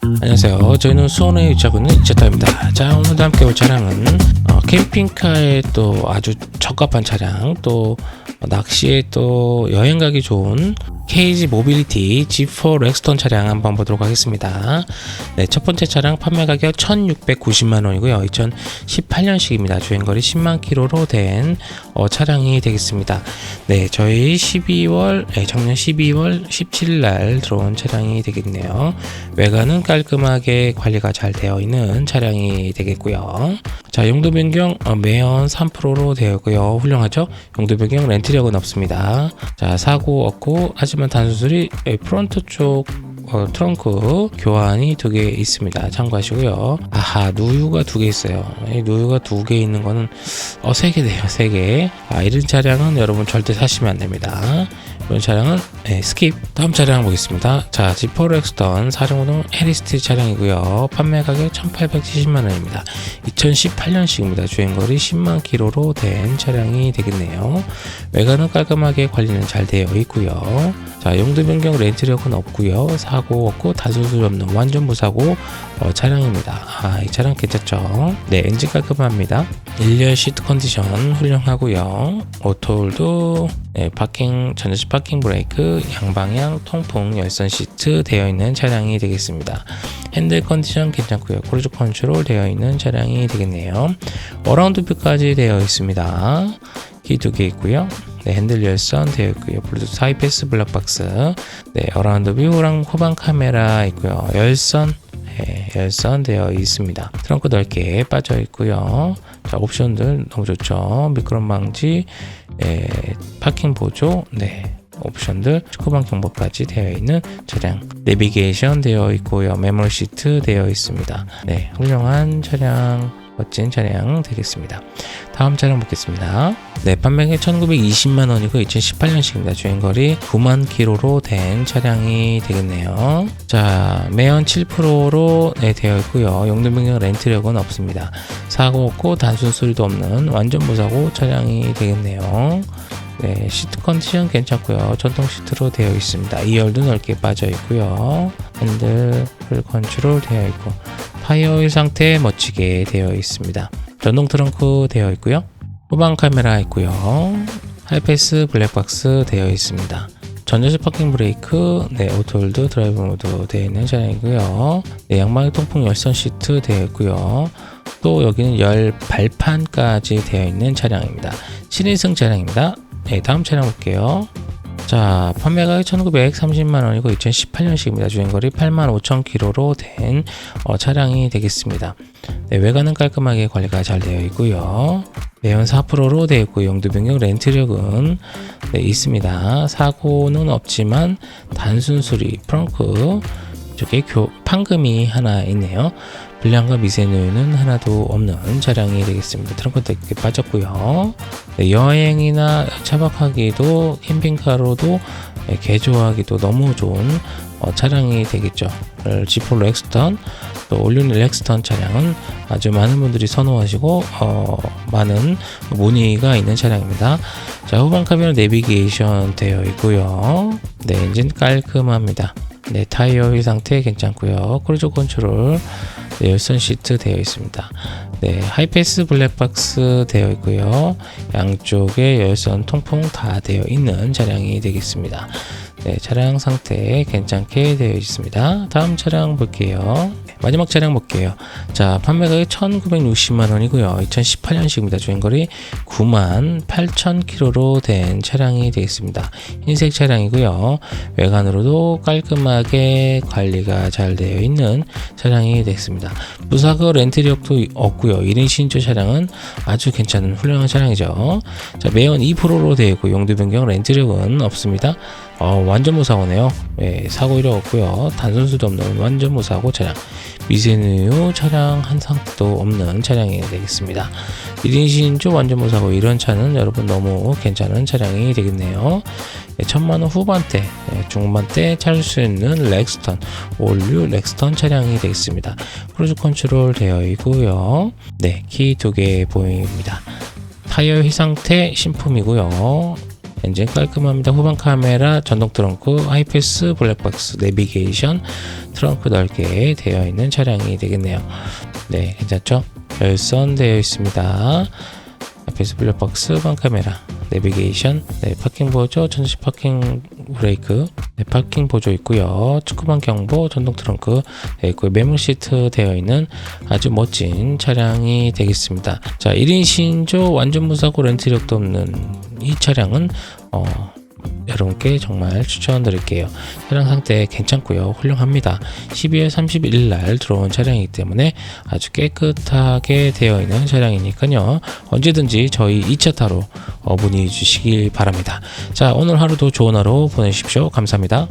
안녕하세요. 저희는 수원에 위치하고 있는 이차타입니다. 자, 오늘도 함께 볼 차량은 어, 캠핑카에 또 아주 적합한 차량, 또 낚시에 또 여행 가기 좋은 KG 모빌리티 G4 렉스턴 차량 한번 보도록 하겠습니다. 네, 첫 번째 차량 판매 가격 1,690만 원이고요. 2018년식입니다. 주행거리 10만 킬로로 된 어, 차량이 되겠습니다. 네, 저희 12월, 네, 작년 12월 17일 날 들어온 차량이 되겠네요. 외관은 깔끔하게 관리가 잘 되어 있는 차량이 되겠고요. 자, 용도 변경 어, 매연 3%로 되어 있고요. 훌륭하죠? 용도 변경 렌트력은 없습니다. 자, 사고 없고 하지만 단수술이 예, 프론트 쪽 어, 트렁크 교환이 두 개 있습니다. 참고하시고요. 아하, 누유가 두 개 있어요. 이 누유가 두 개 있는 거는 어, 세개 돼요. 세 개. 아, 이런 차량은 여러분 절대 사시면 안 됩니다. 이런 차량은 네, 스킵. 다음 차량 보겠습니다. 자, 지퍼 렉스턴 4.5동 헤리스트 차량이고요. 판매 가격 1,870만 원입니다. 2018년식입니다. 주행거리 10만 킬로로 된 차량이 되겠네요. 외관은 깔끔하게 관리는 잘 되어 있고요. 자, 용도 변경 렌트력은 없고요. 사고 없고 다수술 없는 완전 무사고 어, 차량입니다. 아, 이 차량 괜찮죠? 네, 엔진 깔끔합니다. 1열 시트 컨디션 훌륭하고요. 오토홀도 네, 파킹 전자식 파킹 브레이크, 양방향 통풍 열선 시트 되어 있는 차량이 되겠습니다. 핸들 컨디션 괜찮고요. 크루즈 컨트롤 되어 있는 차량이 되겠네요. 어라운드 뷰까지 되어 있습니다. 키 두 개 있고요. 네, 핸들 열선 되어 있고요. 블루투스 하이 패스 블랙박스, 네, 어라운드 뷰랑 후방 카메라 있고요. 열선, 네, 열선 되어 있습니다. 트렁크 넓게 빠져 있고요. 자, 옵션들 너무 좋죠. 미끄럼 방지, 네, 파킹 보조, 네, 옵션들 후방 경보까지 되어 있는 차량 내비게이션 되어 있고요 메모리 시트 되어 있습니다 네 훌륭한 차량 멋진 차량 되겠습니다. 다음 차량 보겠습니다. 네 판매액 1920만 원이고 2018년식입니다. 주행거리 9만 킬로로 된 차량이 되겠네요. 자 매연 7%로 네, 되어 있고요. 용도 변경 렌트력은 없습니다. 사고 없고 단순 수리도 없는 완전 무사고 차량이 되겠네요. 네, 시트 컨디션 괜찮고요. 전동 시트로 되어 있습니다. 2열도 넓게 빠져 있고요. 핸들 풀 컨트롤 되어 있고 타이어의 상태 멋지게 되어 있습니다. 전동 트렁크 되어 있고요. 후방 카메라 있고요. 하이패스 블랙박스 되어 있습니다. 전자식 파킹 브레이크, 네, 오토홀드 드라이브 모드 되어 있는 차량이고요. 네, 양방향 통풍 열선 시트 되어 있고요. 또 여기는 열 발판까지 되어 있는 차량입니다. 7인승 차량입니다. 네, 다음 차량 볼게요. 자, 판매 가격 1930만 원이고 2018년식입니다. 주행거리 8만 5천 킬로로 된 어, 차량이 되겠습니다. 네, 외관은 깔끔하게 관리가 잘 되어 있고요. 매연 4%로 되어 있고 용도 변경 렌트력은 네, 있습니다. 사고는 없지만 단순 수리 프렁크 쪽에 교, 판금이 하나 있네요. 불량과 미세누유는 하나도 없는 차량이 되겠습니다. 트렁크도 이렇게 빠졌고요. 네, 여행이나 차박하기도 캠핑카로도 네, 개조하기도 너무 좋은 어, 차량이 되겠죠. 지폴 렉스턴 또 올리는 렉스턴 차량은 아주 많은 분들이 선호하시고 어, 많은 문의가 있는 차량입니다. 자 후방 카메라 내비게이션 되어 있고요. 네 엔진 깔끔합니다. 네 타이어 상태 괜찮고요. 크루즈 컨트롤 네, 열선 시트 되어 있습니다. 네, 하이패스 블랙박스 되어 있고요. 양쪽에 열선 통풍 다 되어 있는 차량이 되겠습니다. 네, 차량 상태 괜찮게 되어 있습니다. 다음 차량 볼게요. 마지막 차량 볼게요. 자, 판매 가격 1960만 원이고요. 2018년식입니다. 주행거리 9만 8천 킬로로 된 차량이 되겠습니다. 흰색 차량이고요. 외관으로도 깔끔하게 관리가 잘 되어 있는 차량이 되겠습니다. 무사고 렌트력도 없고요. 1인 신조 차량은 아주 괜찮은 훌륭한 차량이죠. 자, 매연 2%로 되어 있고 용도 변경 렌트력은 없습니다. 어, 완전 무사고네요. 네, 사고 이력 없고요. 단순 수도 없는 완전 무사고 차량. 미세누유 차량 한 상도 없는 차량이 되겠습니다. 1인 신조 완전 무사고 이런 차는 여러분 너무 괜찮은 차량이 되겠네요. 네, 천만원 후반대, 네, 중반대 찾을 수 있는 렉스턴, 올류 렉스턴 차량이 되겠습니다. 크루즈 컨트롤 되어 있고요. 네, 키 두 개 보입니다. 타이어 휘 상태 신품이고요. 엔진 깔끔합니다. 후방 카메라, 전동 트렁크, 하이패스, 블랙박스, 내비게이션, 트렁크 넓게 되어 있는 차량이 되겠네요. 네, 괜찮죠? 열선 되어 있습니다. 앞에서 블랙박스, 후방 카메라, 내비게이션, 네, 파킹 보조, 전시 파킹 브레이크, 네, 파킹 보조 있고요. 축구방 경보, 전동 트렁크 되어 있고요. 매물 시트 되어 있는 아주 멋진 차량이 되겠습니다. 자, 1인 신조 완전 무사고 렌트력도 없는 이 차량은 어, 여러분께 정말 추천드릴게요. 차량 상태 괜찮고요. 훌륭합니다. 12월 31일 날 들어온 차량이기 때문에 아주 깨끗하게 되어 있는 차량이니까요. 언제든지 저희 2차 타로 어, 문의 주시길 바랍니다. 자, 오늘 하루도 좋은 하루 보내십시오. 감사합니다.